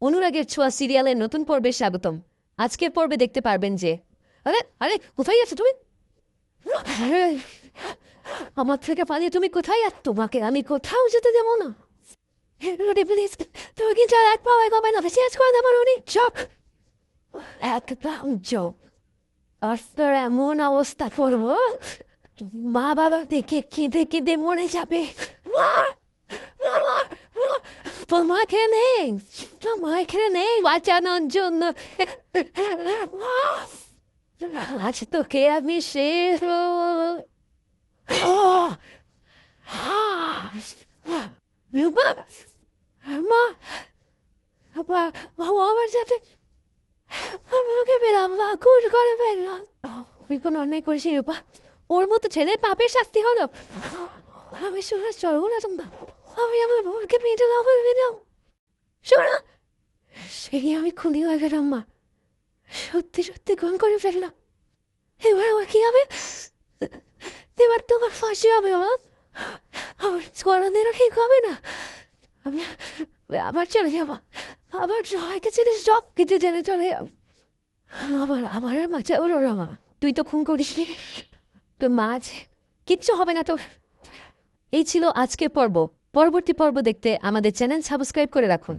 অনুরাগের ছোঁয়া সিরিয়ালের নতুন পর্বে স্বাগতম। আজকের পর্বে দেখতে পারবেন যে আরে আরে কোথায় আছো তুমি? আরে, আমার থেকে পালিয়ে তুমি কোথায় আছো তোমাকে আমি কোথাও যেতে দেবো না। প্লিজ তুমি কিন্তু আর এক পাও এগোবে না। আজ করে দেবো রুটি। চপ। একদম চপ। আর এমন অবস্থা করব মা বাবা দেখে কেঁদে কেঁদে মরে যাবে। এখানে নেই। তোমার এখানে নেই বাঁচানোর জন্য আজ তোকে আমি শেষ মা মা মা আমার মা অন্যায় করেছি ওর মতো ছেলে পাপের শাস্তি হলো আমি শোনা চলবো না তোমরা আমি আমার বোনকে মেয়েটা লাভ দিলাম শোনা সেই আমি খুনি হয়ে গেলাম, মা। সত্যি সত্যি খুন করে ফেললাম। এবার আমার কি হবে? এবার তোমার ফাঁসি হবে আমার আমার ঠিক হবে না। আমি আবার চলে যাব। আবার সবাইকে ছেড়ে সব কিছু জেনে চলে আবার আমার আর মাঝে ওর মা। তুই তো খুন করিস নি। তোর মা আছে। কিচ্ছু হবে না তোর। এই ছিল আজকে পর্ব। পরবর্তী পর্ব দেখতে আমাদের চ্যানেল সাবস্ক্রাইব করে রাখুন।